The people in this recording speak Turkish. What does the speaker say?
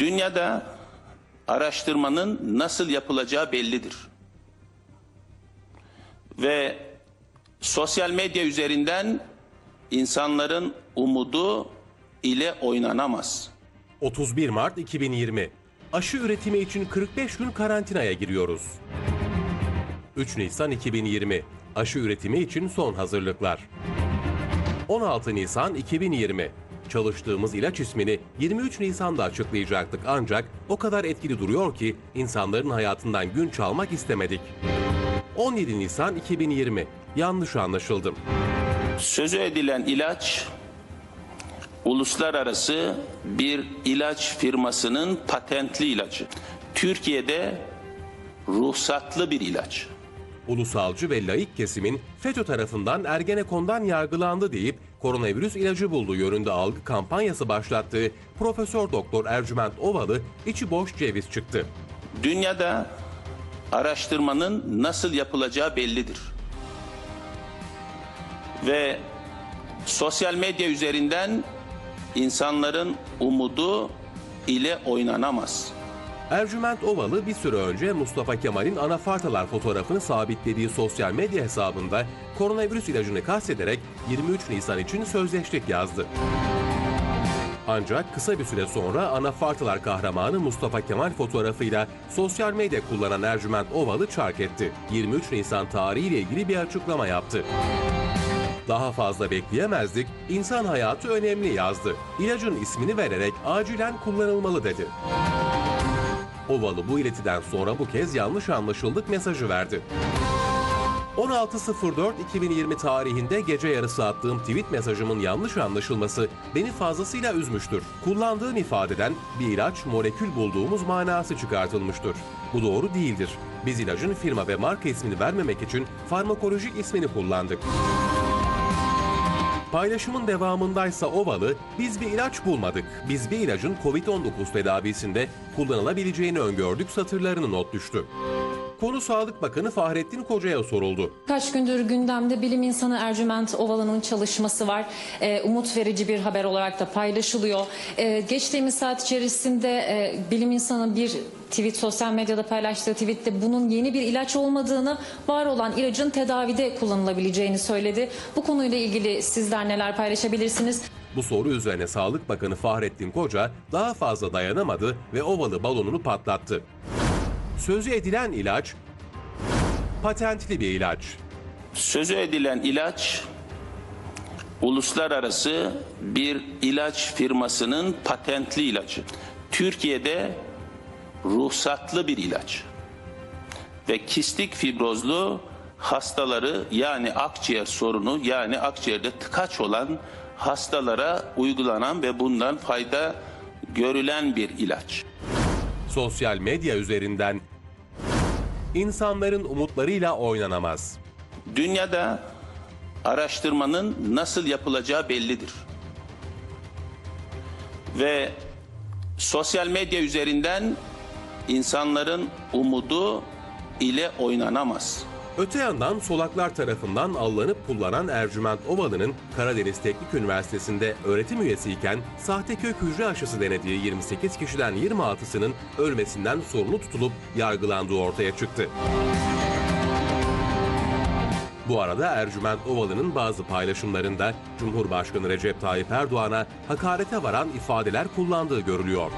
Dünyada araştırmanın nasıl yapılacağı bellidir. Ve sosyal medya üzerinden insanların umudu ile oynanamaz. 31 Mart 2020. Aşı üretimi için 45 gün karantinaya giriyoruz. 3 Nisan 2020. Aşı üretimi için son hazırlıklar. 16 Nisan 2020. Çalıştığımız ilaç ismini 23 Nisan'da açıklayacaktık ancak o kadar etkili duruyor ki insanların hayatından gün çalmak istemedik. 17 Nisan 2020. Yanlış anlaşıldım. Sözü edilen ilaç uluslararası bir ilaç firmasının patentli ilacı. Türkiye'de ruhsatlı bir ilaç. Ulusalcı ve laik kesimin FETÖ tarafından Ergenekon'dan yargılandı deyip koronavirüs ilacı bulduğu yönünde algı kampanyası başlattığı Profesör Doktor Ercüment Ovalı içi boş ceviz çıktı. Dünyada araştırmanın nasıl yapılacağı bellidir. Ve sosyal medya üzerinden insanların umudu ile oynanamaz. Ercüment Ovalı bir süre önce Mustafa Kemal'in anafartalar fotoğrafını sabitlediği sosyal medya hesabında koronavirüs ilacını kastederek 23 Nisan için sözleştik yazdı. Ancak kısa bir süre sonra anafartalar kahramanı Mustafa Kemal fotoğrafıyla sosyal medya kullanan Ercüment Ovalı çark etti. 23 Nisan tarihiyle ilgili bir açıklama yaptı. Daha fazla bekleyemezdik, insan hayatı önemli yazdı. İlacın ismini vererek acilen kullanılmalı dedi. Ovalı bu iletiden sonra bu kez yanlış anlaşıldık mesajı verdi. 16.04.2020 tarihinde gece yarısı attığım tweet mesajımın yanlış anlaşılması beni fazlasıyla üzmüştür. Kullandığım ifadeden bir ilaç molekül bulduğumuz manası çıkartılmıştır. Bu doğru değildir. Biz ilacın firma ve marka ismini vermemek için farmakolojik ismini kullandık. Paylaşımın devamındaysa Ovalı, biz bir ilaç bulmadık. Biz bir ilacın Covid-19 tedavisinde kullanılabileceğini öngördük satırlarını not düştü. Konu Sağlık Bakanı Fahrettin Koca'ya soruldu. Kaç gündür gündemde bilim insanı Ercüment Ovalı'nın çalışması var. Ee, umut verici bir haber olarak da paylaşılıyor. Ee, geçtiğimiz saat içerisinde e, bilim insanı bir tweet sosyal medyada paylaştığı tweette bunun yeni bir ilaç olmadığını, var olan ilacın tedavide kullanılabileceğini söyledi. Bu konuyla ilgili sizler neler paylaşabilirsiniz? Bu soru üzerine Sağlık Bakanı Fahrettin Koca daha fazla dayanamadı ve Ovalı balonunu patlattı. Sözü edilen ilaç patentli bir ilaç. Sözü edilen ilaç uluslararası bir ilaç firmasının patentli ilacı. Türkiye'de ruhsatlı bir ilaç. Ve kistik fibrozlu hastaları yani akciğer sorunu yani akciğerde tıkaç olan hastalara uygulanan ve bundan fayda görülen bir ilaç. Sosyal medya üzerinden insanların umutlarıyla oynanamaz. Dünyada araştırmanın nasıl yapılacağı bellidir. Ve sosyal medya üzerinden insanların umudu ile oynanamaz. Öte yandan solaklar tarafından allanıp kullanan Ercüment Ovalı'nın Karadeniz Teknik Üniversitesi'nde öğretim üyesiyken sahte kök hücre aşısı denediği 28 kişiden 26'sının ölmesinden sorumlu tutulup yargılandığı ortaya çıktı. Bu arada Ercüment Ovalı'nın bazı paylaşımlarında Cumhurbaşkanı Recep Tayyip Erdoğan'a hakarete varan ifadeler kullandığı görülüyor.